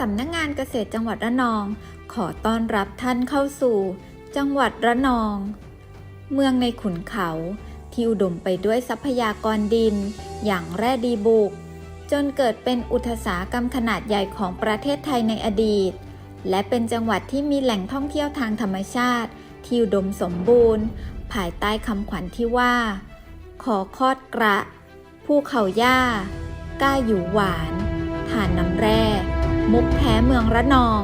สำนักงานเกษตรจังหวัดระนอง ขอต้อนรับท่านเข้าสู่ จังหวัดระนอง เมืองในขุนเขา ที่อุดมไปด้วยทรัพยากรดิน อย่างแร่ดีบุก จนเกิดเป็นอุตสาหกรรมขนาดใหญ่ของประเทศไทยในอดีต และเป็นจังหวัดที่มีแหล่งท่องเที่ยวทางธรรมชาติ ที่อุดมสมบูรณ์ ภายใต้คำขวัญที่ว่า ขอคอดกระภูเขาหญ้ากล้าอยู่หวานฐานน้ำแร่ มุกแท้เมืองระนอง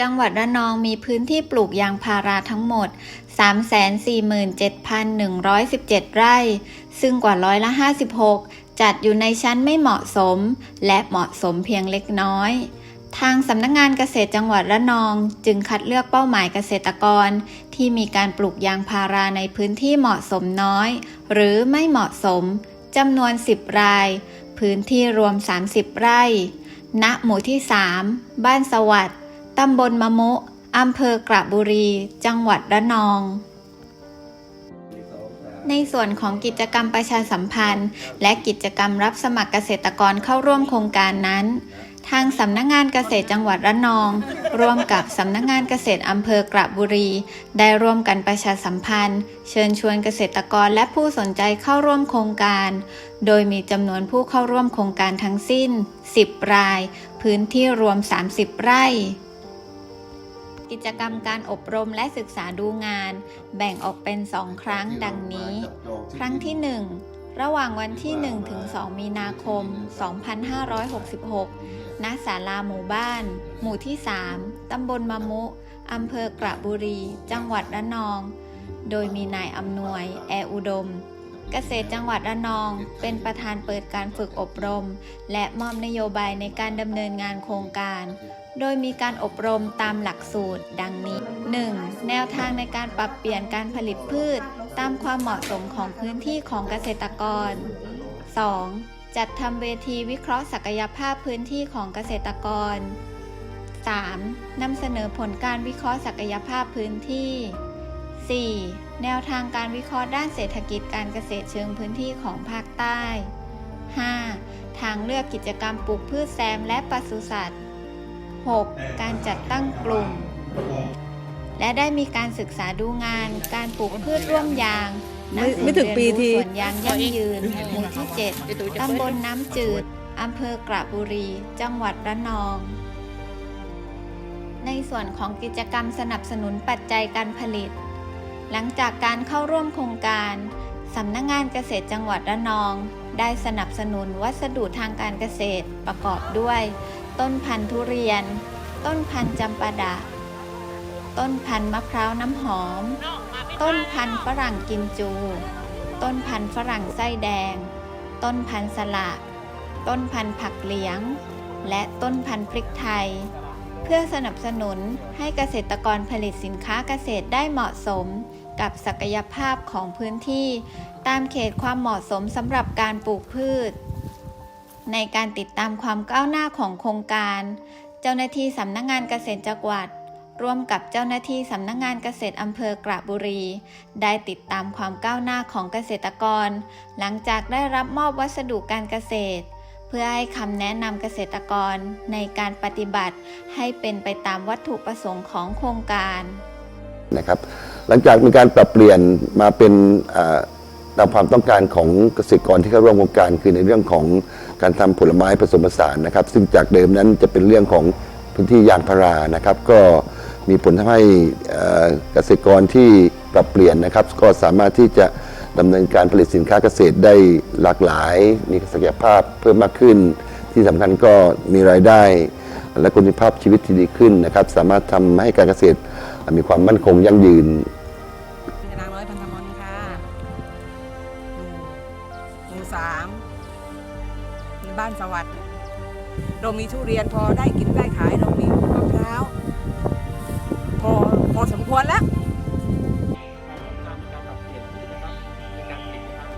จังหวัดระนองมีพื้นที่ปลูกยางพาราทั้งหมด 347,117 ไร่ ซึ่งกว่าร้อยละ 56 จัดอยู่ในชั้นไม่เหมาะสม และเหมาะสมเพียงเล็กน้อยทางสำนักงงานเกษตรจังหวัดระนอง จึงคัดเลือกเป้าหมายเกษตรกร ที่มีการปลูกยางพาราในพื้นที่เหมาะสมน้อย หรือไม่เหมาะสมจำนวน 10 ราย พื้นที่รวม 30 ไร่ ณ หมู่ที่ 3 บ้านสวัสด์ตำบลมะมุอำเภอกระบุรี จังหวัดระนอง ในส่วนของกิจกรรมประชาสัมพันธ์ และกิจกรรมรับสมัครเกษตรกรเข้าร่วมโครงการนั้น ทางสำนักงงานเกษตรจังหวัดระนอง ร่วมกับสำนักงงานเกษตรอำเภอกระบุรี ได้ร่วมกันประชาสัมพันธ์ เชิญชวนเกษตรกรและผู้สนใจเข้าร่วมโครงการ โดยมีจำนวนผู้เข้าร่วมโครงการทั้งสิ้น 10 ราย พื้นที่รวม 30 ไร่ กิจกรรมการอบรมและศึกษาดูงาน แบ่งออกเป็น2ครั้งดังนี้ ครั้งที่ 1 ระหว่างวันที่1ถึง2มีนาคม 2566 ณ ศาลาหมู่บ้าน หมู่ที่ 3 ตำบลมะมุ อำเภอกระบุรี จังหวัดระนอง โดยมีนายอำนวย แออุดม เกษตรจังหวัดระนอง เป็นประธานเปิดการฝึกอบรม และมอบนโยบายในการดำเนินงานโครงการ โดยมีการอบรมตามหลักสูตร ดังนี้ 1. แนวทางในการปรับเปลี่ยนการผลิตพืช ตามความเหมาะสมของพื้นที่ของเกษตรกร 2. จัดทำเวทีวิเคราะห์ศักยภาพพื้นที่ของเกษตรกร 3. นำเสนอผลการวิเคราะห์ศักยภาพพื้นที่ 4. แนวทางการวิเคราะห์ด้านเศรษฐกิจการเกษตรเชิงพื้นที่ของภาคใต้ 5. ทางเลือกกิจกรรมปลูกพืชแซมและปศุสัตว์ 6. การจัดตั้งกลุ่ม และได้มีการศึกษาดูงาน การปลูกพืชร่วมยางไม่ณศูนย์ไม่ถึงปีทีเรียนรู้สวนยางยั่งยืนหมู่ที่ 7ตำบลน้ำจืดอำเภอกระบุรี จังหวัดระนอง ในส่วนของกิจกรรมสนับสนุนปัจจัยการผลิต หลังจากการเข้าร่วมโครงการสำนักงงานเกษตรจังหวัดระนอง ได้สนับสนุนวัสดุทางการเกษตรประกอบด้วย ต้นพันธุ์ทุเรียน ต้นพันธุ์จำปาดะ ต้นพันธุ์มะพร้าวน้ำหอม ต้นพันธุ์ฝรั่งกิมจู ต้นพันธุ์ฝรั่งไส้แดง ต้นพันธุ์สละต้นพันธุ์ผักเหลียง และต้นพันธุ์พริกไทย เพื่อสนับสนุนให้เกษตรกรผลิตสินค้าเกษตรได้เหมาะสมกับศักยภาพของพื้นที่ ตามเขตความเหมาะสมสำหรับการปลูกพืช ในการติดตามความก้าวหน้าของโครงการ เจ้าหน้าที่สำนักงงานเกษตรจังหวัด ร่วมกับเจ้าหน้าที่สำนักงงานเกษตรอำเภอกระบุรี ได้ติดตามความก้าวหน้าของเกษตรกร หลังจากได้รับมอบวัสดุการเกษตร เพื่อให้คำแนะนำเกษตรกรในการปฏิบัติ ให้เป็นไปตามวัตถุประสงค์ของโครงการนะครับ หลังจากมีการปรับเปลี่ยนมาเป็นตามความต้องการของเกษตรกรที่เข้าร่วมโครงการคือในเรื่องของการทำผลไม้ผสมผสานนะครับ ซึ่งจากเดิมนั้นจะเป็นเรื่องของพื้นที่ยางพารานะครับ ก็ มีผลทำให้เกษตรกรที่ปรับเปลี่ยนนะครับ ก็สามารถที่จะดำเนินการผลิตสินค้าเกษตรได้หลากหลาย มีศักยภาพเพิ่มมากขึ้น ที่สำคัญก็มีรายได้ และคุณภาพชีวิตที่ดีขึ้นนะครับ สามารถทำให้การเกษตรมีความมั่นคงยั่งยืนนางน้อยพันธมนต์ค่ะหมู่สามในบ้านสวัสดิ์เรามีทุเรียนพอได้กินได้ขายเรามีมะพร้าว ควรแล้วการการปรับเปลี่ยนพืชนะครับในการผลิตนะครับ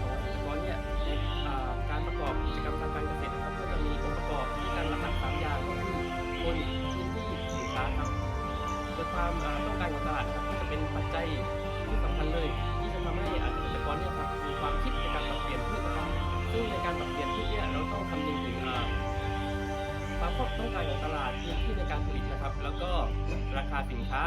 ของเกษตรกรเนี่ยในอ่าการประกอบกิจกรรมการเกษตรนะครับก็จะมีองค์ประกอบที่การหลักๆสามอย่างก็คือคนพื้นที่สินค้าครับโดยความต้องการของตลาดนะครับก็จะเป็นปัจจัยที่สำคัญเลยที่จะทำให้อาเกษตรกรเนี่ยครับมีความคิดในการปรับเปลี่ยนพืชนะครับซึ่งในการปรับเปลี่ยนพืชเนี่ยเราต้องคำนึงถึง ควต้องการของตลาดพื้นที่ในการผลิตนะครับ แล้วก็ราคาสินค้า